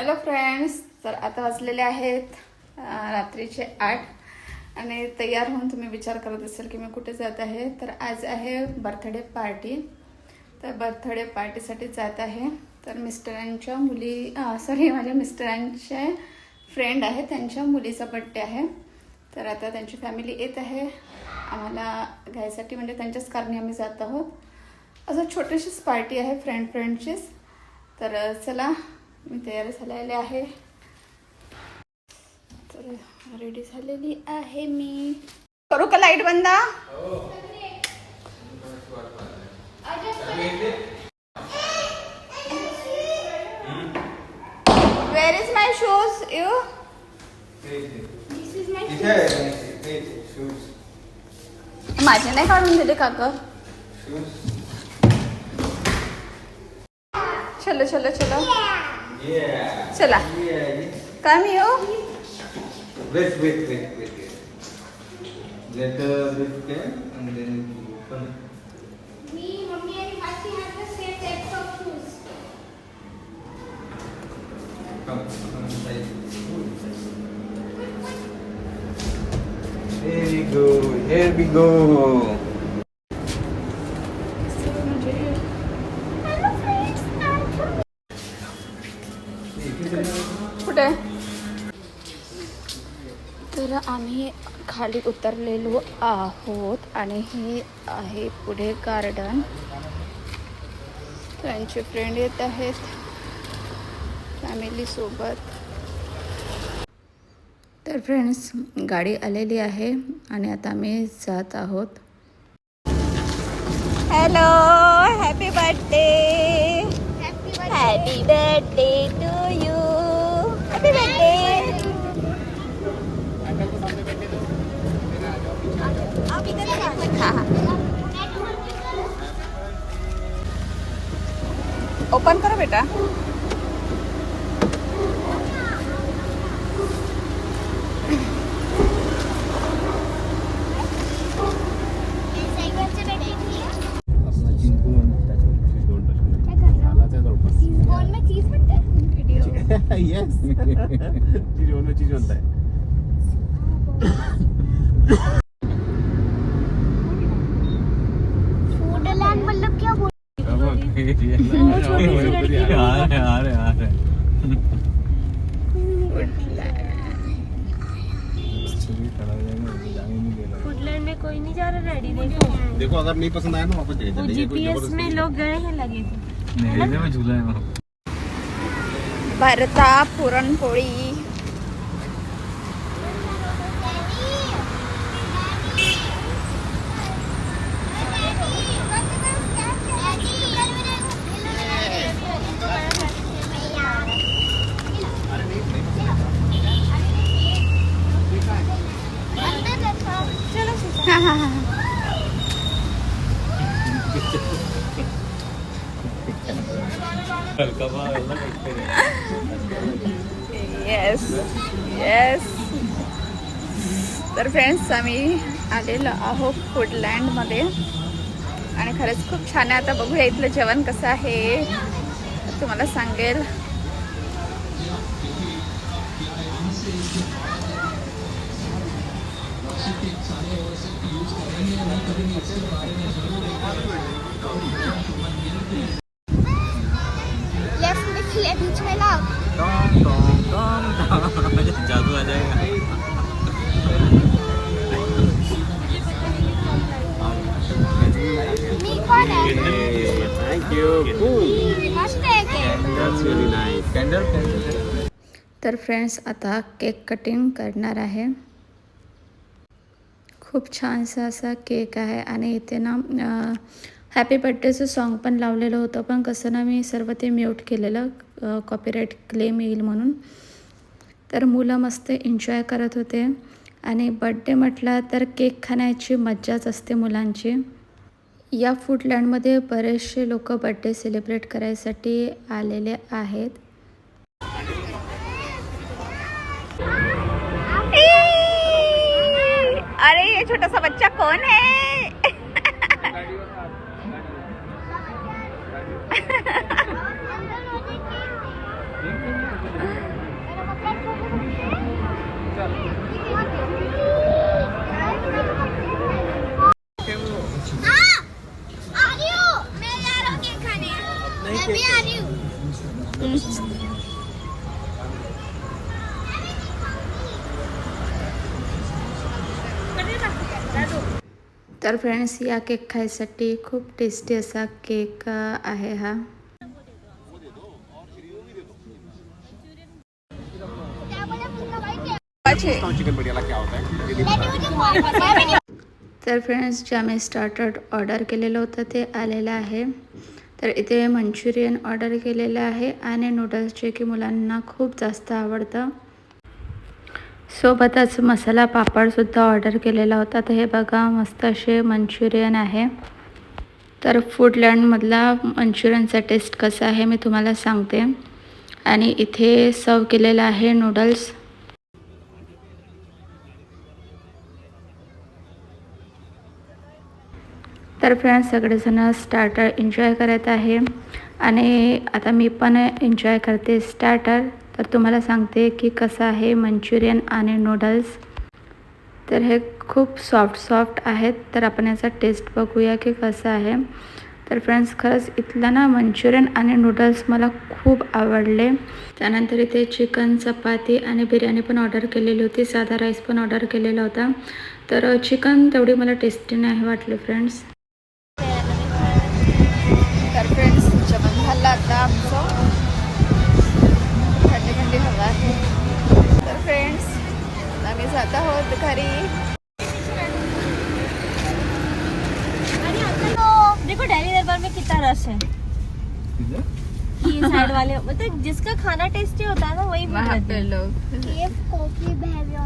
Hello friends तर आता वाजलेले आहेत रात्रीचे आठ. आणि तयार होऊन तुम्ही विचार करत असाल की मी कुठे जात आहे. तर आज आहे बर्थडे पार्टी. तर बर्थडे पार्टीसाठी जात आहे. तर मिस्टरांच्या मुली सॉरी माझ्या मिस्टरांचे फ्रेंड आहे त्यांच्या मुलीचा बड्डे आहे. तर आता त्यांची फॅमिली येत आहे. आम्हाला घ्यायसाठी म्हणजे त्यांच्याच कारणे आम्ही जात आहोत. असं छोटीशीच पार्टी आहे फ्रेंड फ्रेंडचीच तर चला मी तयार झालेले आहे. तर रेडी झालेली आहे मी. करू का लाइट बंद? Where is my shoes you माझे नाही काढून दिले काका. चलो चलो चलो. चला काय मी हो and Hashi have the same types of shoes. Come, come inside. Here we go, here we go. खाली उतरलेलो आहोत आणि हे आहे पुढे गार्डन त्यांचे फ्रेंड येत आहेत. फॅमिली सोबत. तर फ्रेंड्स गाडी आलेली आहे आणि आता आम्ही जात आहोत. Hello happy birthday happy. Birthday to you happy birthday open करा बेटा. हैं yes. चीज बनता चीज बनता है मतलब क्या बोल आ रहे आ रहे फुटलैंड में कोई नहीं जा रहा रेडी देखो देखो अगर नहीं पसंद आया ना वापस दे वो देंगे। जीपीएस में लोग गए हैं लगे थे। में झूला है वहाँ। भरता हा येस येस तर फ्रेंड्स आम्ही आलेलो आहोत फूडलँडमध्ये आणि खरंच खूप छान आहे. आता बघूया इथलं जेवण कसं आहे. तुम्हाला सांगेल. लेफ्ट में खिले बीच में लाओ। जादू आ जाएगा मी कौन है? थैंक यू मस्त है cake that's really nice candle candle तर फ्रेंड्स आता केक कटिंग करणार आहे. खूप छानसा असा केक आहे आणि इथे ना हॅपी बड्डेचं सॉन्ग पण लावलेलं होतं पण कसं ना मी सर्व ते म्यूट केलेलं कॉपीराईट क्लेम येईल म्हणून. तर मुलं मस्त एन्जॉय करत होते. आणि बड्डे म्हटला तर केक खाण्याची मज्जाच असते मुलांची. या फूडलँडमध्ये बरेचसे लोक बड्डे सेलिब्रेट करायसाठी आलेले आहेत. अरे ये छोटासा बच्चा कोण है आ रही हूँ मैं जा रहा हूँ केक खाने मैं भी आ रही हूँ तर फ्रेंड्स या केक खायसाठी खूप टेस्टी असा केक आहे हा. तर फ्रेंड्स जे आम्ही स्टार्टर ऑर्डर केलेलं होतं ते आलेलं आहे. तर इथे मंचुरियन ऑर्डर केलेलं आहे आणि नूडल्स जे की मुलांना खूप जास्त आवडतं. सोबतच मसाला पापडसुद्धा ऑर्डर केलेला होता. तर हे बघा मस्त असे मंचुरियन आहे. तर फूडलँडमधला मंचुरियनचा टेस्ट कसा आहे मी तुम्हाला सांगते. आणि इथे सर्व केलेलं आहे नूडल्स. तर फ्रेंड्स सगळेजण स्टार्टर एन्जॉय करत आहे. आणि आता मी पण एन्जॉय करते स्टार्टर. तर तुम्हाला सांगते की कसं आहे मंचुरियन आणि नूडल्स. तर हे खूप सॉफ्ट सॉफ्ट आहेत. तर आपण याचा टेस्ट बघूया की कसं आहे. तर फ्रेंड्स खरंच इथलं ना मंचुरियन आणि नूडल्स मला खूप आवडले. त्यानंतर इथे चिकन चपाती आणि बिर्याणी पण ऑर्डर केलेली होती. साधा राईस पण ऑर्डर केलेला होता. तर चिकन तेवढी मला टेस्टी नाही वाटले फ्रेंड्स तर फ्रेंड्स जेवण झालं आता आमचं. थंडी हवा आहे तर फ्रेंड्स आम्ही जात आहोत घरी देखो डेली दरबार में कितना रश है। ये साइड वाले मतलब जिसका खाना टेस्टी होता है ना वही मिल वहाँ पे लोग। ये कॉफ़ी बंद हो।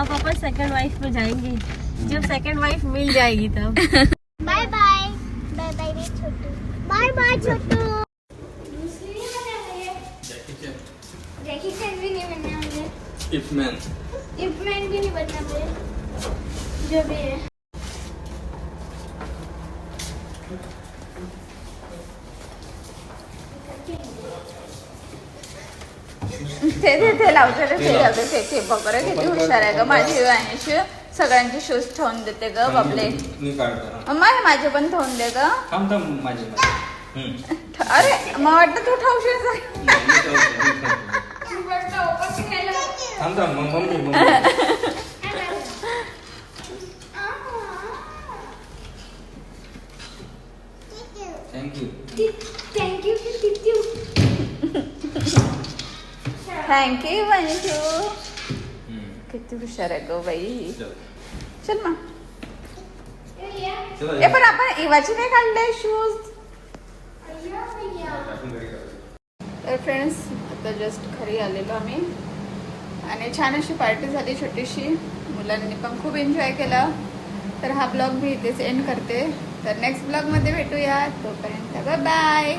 अब अपन सेकंड वाइफ में जाएँगे। जब सेकंड वाइफ मिल जाएगी तब। बाय बाय बाय बाय छोटू। बाय बाय छोटू। जैकी चैन भी नहीं बनना मुझे इफमैन इपमैन भी नहीं बनना मुझे जो भी है ते ते ते लावते रे, ते लावते ते ते बघ बरं किती हुशार आहे ग माझी आणि सगळ्यांचे शूज ठेवून देते ग बापले मी काढतो हे माझे पण ठेवून दे ग थांब थांब माझे माझे. हम्म. ठ- अरे मग वाटतं तू ठेवशील. नाही, मी ठेवतो, मी ठेवतो. थांब थांब मग mummy mummy. Thank you thank you thank you thank you Manju किती हुशार आहे ग बाई. चल. मग. ए पण आपण इवाची नाही काढले शूज तर फ्रेंड्स आता जस्ट घरी आलेलो आम्ही. आणि छान अशी पार्टी झाली छोटीशी. मुलांनी पण खूप एन्जॉय केला. तर हा ब्लॉग मी इथेच एंड करते. तर नेक्स्ट ब्लॉगमध्ये भेटूया तोपर्यंत बाय